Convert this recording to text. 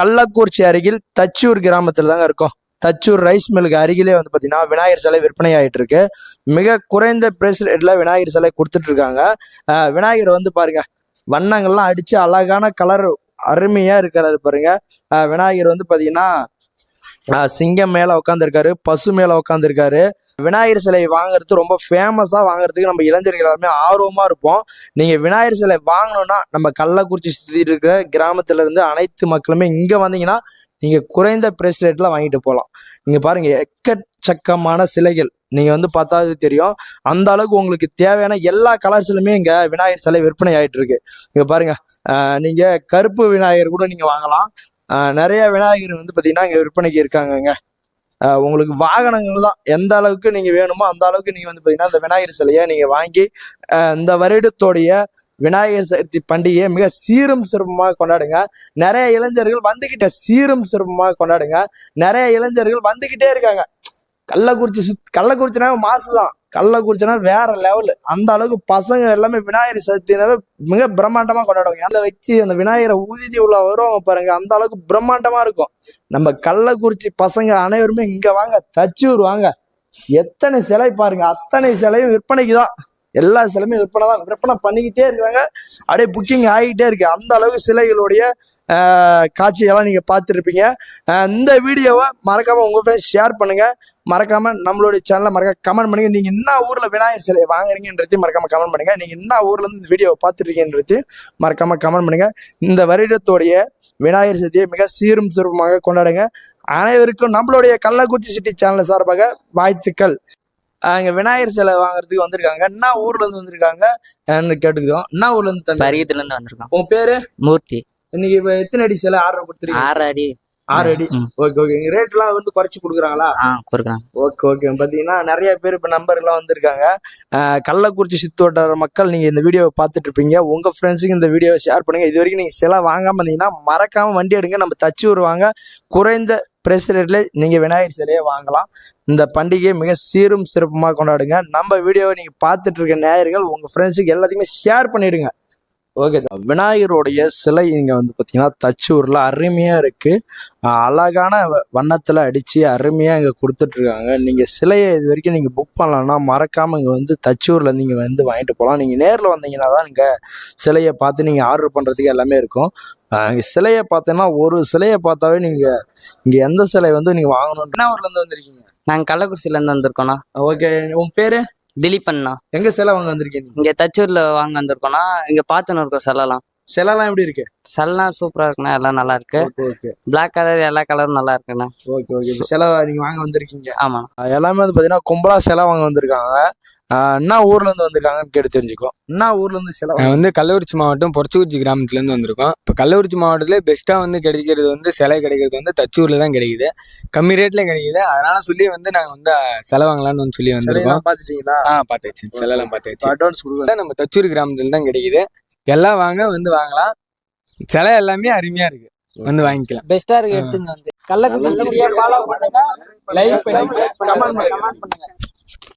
கள்ளக்குறிச்சி அருகில் தச்சூர் கிராமத்தில் தாங்க இருக்கோம். தச்சூர் ரைஸ் மில்லுக்கு அருகிலே வந்து பார்த்தீங்கன்னா விநாயகர் சிலை விற்பனை ஆயிட்டு இருக்கு மிக குறைந்த பிரைஸ் ரேட்டில் விநாயகர் சிலை கொடுத்துட்டு இருக்காங்க விநாயகர் வந்து பாருங்க வண்ணங்கள்லாம் அடிச்சு அழகான கலர் அருமையாக இருக்கிறாரு பாருங்க. விநாயகர் வந்து பார்த்தீங்கன்னா சிங்கம் மேல உட்காந்துருக்காரு பசு மேல உட்காந்துருக்காரு விநாயகர் சிலை வாங்குறது ரொம்ப ஃபேமஸாக வாங்குறதுக்கு நம்ம இளைஞர்கள் எல்லாருமே ஆர்வமாக இருப்போம். நீங்கள் விநாயகர் சிலை வாங்கணும்னா நம்ம கள்ளக்குறிச்சி சுற்றி இருக்கிற கிராமத்துல இருந்து அனைத்து மக்களுமே இங்கே வந்தீங்கன்னா நீங்கள் குறைந்த பிரைஸ் ரேட்டில் வாங்கிட்டு போகலாம் நீங்கள் பாருங்கள் எக்கச்சக்கமான சிலைகள். நீங்கள் வந்து பார்த்தாது தெரியும். அந்த அளவுக்கு உங்களுக்கு தேவையான எல்லா கலர்ஸ்லுமே இங்கே விநாயகர் சிலை விற்பனை ஆகிட்டு இருக்கு. இங்கே பாருங்க நீங்கள் கருப்பு விநாயகர் கூட நீங்கள் வாங்கலாம். நிறைய விநாயகர் வந்து பார்த்தீங்கன்னா இங்கே விற்பனைக்கு இருக்காங்கங்க. உங்களுக்கு வாகனங்கள் தான். எந்த அளவுக்கு நீங்கள் வேணுமோ அந்த அளவுக்கு நீங்கள் வந்து பார்த்தீங்கன்னா இந்த விநாயகர் சிலையை நீங்கள் வாங்கி இந்த வருடத்தோடைய விநாயகர் சதுர்த்தி பண்டிகையை மிக சீரும் சிறப்புமாக கொண்டாடுங்க. நிறைய இளைஞர்கள் வந்துகிட்ட சீரும் சிறப்புமாக கொண்டாடுங்க. நிறைய இளைஞர்கள் வந்துகிட்டே இருக்காங்க. கள்ளக்குறிச்சி சுத் கள்ளக்குறிச்சினா மாசு தான் கள்ளக்குறிச்சினா வேற லெவல் அந்த அளவுக்கு பசங்க எல்லாமே விநாயகர் சதுர்த்தினாவே மிக பிரம்மாண்டமா கொண்டாடுவாங்க. அந்த வச்சு அந்த விநாயகரை ஊதி உள்ள வருவாங்க பாருங்க அந்த அளவுக்கு பிரம்மாண்டமா இருக்கும். நம்ம கள்ளக்குறிச்சி பசங்க அனைவருமே இங்க வாங்க தச்சூர் வாங்க எத்தனை சிலை பாருங்க அத்தனை சிலையும் விற்பனைக்கு தான் எல்லா சிலையுமே விற்பனை தான். விற்பனை பண்ணிக்கிட்டே இருக்காங்க அப்படியே புக்கிங் ஆகிட்டே இருக்கு. அந்த அளவுக்கு சிலைகளுடைய காட்சியெல்லாம் நீங்கள் பார்த்துருப்பீங்க. இந்த வீடியோவை மறக்காமல் உங்கள் ஃப்ரெண்ட்ஸ் ஷேர் பண்ணுங்கள் மறக்காமல் நம்மளுடைய சேனலை மறக்க கமெண்ட் பண்ணுங்கள் நீங்கள் என்ன ஊரில் விநாயகர் சிலையை வாங்குறீங்கன்றதையும் மறக்காமல் கமெண்ட் பண்ணுங்க. நீங்கள் என்ன ஊர்லேருந்து இந்த வீடியோவை பார்த்துருக்கீங்கன்றதையும் மறக்காமல் கமெண்ட் பண்ணுங்க. இந்த வருடத்தோடைய விநாயகர் சதுர்த்தியை மிக சீரும் சிறப்புமாக கொண்டாடுங்க. அனைவருக்கும் நம்மளுடைய கள்ளக்குறிச்சி சிட்டி சேனல் சார்பாக வாழ்த்துக்கள். அங்க விநாயகர் சிலை வாங்குறதுக்கு வந்திருக்காங்க. என்ன ஊர்ல இருந்து வந்திருக்காங்க. கேட்டுக்கிறோம் என்ன ஊர்ல இருந்து தம்பி? பரிகத்துல இருந்து வந்திருக்கோம் உங்க பேரு? மூர்த்தி. இன்னைக்கு இப்ப எத்தனை அடி சிலை? ஆர்டர் கொடுத்துருக்கீங்க. ஆறு அடி. ஆறு அடி. Okay okay. ரேட் எல்லாம் வந்து குறைச்சு கொடுக்குறாங்களா? கொடுக்குறாங்க. Okay okay. பாத்தீங்கன்னா நிறைய பேர் இப்ப நம்பர் எல்லாம் வந்திருக்காங்க. கள்ளக்குறிச்சி சித்தோட்டார மக்கள் நீங்க இந்த வீடியோவை பார்த்துட்டு இருப்பீங்க. உங்க ஃப்ரெண்ட்ஸுக்கு இந்த வீடியோவை ஷேர் பண்ணுங்க. இது வரைக்கும் நீங்க சிலை வாங்காம இருந்தீங்கன்னா மறக்காம வண்டி எடுங்க. நம்ம தச்சு வருவாங்க குறைந்த பிரைஸ் ரேட்ல நீங்க விநாயகர் சிலையை வாங்கலாம். இந்த பண்டிகையை மிக சீரும் சிறப்புமாக கொண்டாடுங்க. நம்ம வீடியோவை நீங்க பார்த்துட்டு இருக்க நேயர்கள் உங்க ஃப்ரெண்ட்ஸுக்கு எல்லாத்தையுமே ஷேர் பண்ணிடுங்க. ஓகே விநாயகருடைய சிலை இங்க வந்து பாத்தீங்கன்னா தச்சூர்ல அருமையா இருக்கு. அஹ் அழகான வண்ணத்துல அடிச்சு அருமையா இங்க கொடுத்துட்டு இருக்காங்க நீங்க சிலையை இது வரைக்கும் நீங்க புக் பண்ணலாம்னா மறக்காம இங்க வந்து தச்சூர்ல நீங்க வந்து வாங்கிட்டு போகலாம் நீங்க நேர்ல வந்தீங்கன்னா தான் நீங்க சிலையை பார்த்து நீங்க ஆர்டர் பண்றதுக்கு எல்லாமே இருக்கும். இங்க சிலையை பார்த்தீங்கன்னா ஒரு சிலையை பார்த்தாவே நீங்க இங்க எந்த சிலை வந்து நீங்க வாங்கணும் என்ன ஊர்ல இருந்து வந்திருக்கீங்க? நாங்க கள்ளக்குறிச்சில இருந்து வந்திருக்கோம்ண்ணா. ஓகே உன் பேரு? திலீப் அண்ணா. எங்க சிலை வாங்க வந்திருக்கீங்க? இங்க தச்சூர்ல வாங்க வந்திருக்கோம்னா இங்க பாத்துன்னு இருக்கோம் செல்லலாம் சிலைலாம் எப்படி இருக்கு? செல்லாம் சூப்பரா இருக்குண்ணா எல்லாம் நல்லா இருக்கு. Okay okay. பிளாக் கலர் எல்லா கலரும் நல்லா இருக்குண்ணா. Okay okay. சிலை நீங்க வாங்க வந்திருக்கீங்க. ஆமா எல்லாமே வந்து பாத்தீங்கன்னா கும்பலா சிலை வாங்க வந்திருக்காங்க. என்ன ஊர்ல இருந்து வந்திருக்காங்கன்னு கேட்டு தெரிஞ்சுக்கோ என்ன ஊர்ல இருந்து சிலை நான் வந்து கள்ளக்குறிச்சி மாவட்டம் பொறச்சுக்குறிச்சி கிராமத்துலேருந்து வந்திருக்கோம். இப்போ கள்ளக்குறிச்சி மாவட்டத்தில் பெஸ்ட்டாக வந்து கிடைக்கிறது வந்து சிலை கிடைக்கிறது வந்து தச்சூரில் தான் கிடைக்குது. கம்மி ரேட்டில் கிடைக்குது. அதனால சொல்லி வந்து நாங்கள் வந்து அஹ், சிலை வாங்கலாம்னு வந்து சொல்லி வந்திருக்கோம். பாத்துட்டீங்களா ஆ பார்த்தாச்சு. சிலைலாம் பார்த்தாச்சு. அட்வான்ஸ் கொடுங்க நம்ம தச்சூர் கிராமத்தில் தான் கிடைக்குது. எல்லாம் வாங்க வந்து வாங்கலாம். சிலை எல்லாமே அருமையாக இருக்கு. வந்து வாங்கிக்கலாம். பெஸ்டா இருக்கு எடுத்துங்க வந்து. கள்ளக்குறிச்சி ஃபாலோ பண்ணுங்க. லைக் பண்ணுங்க. கமெண்ட் பண்ணுங்க.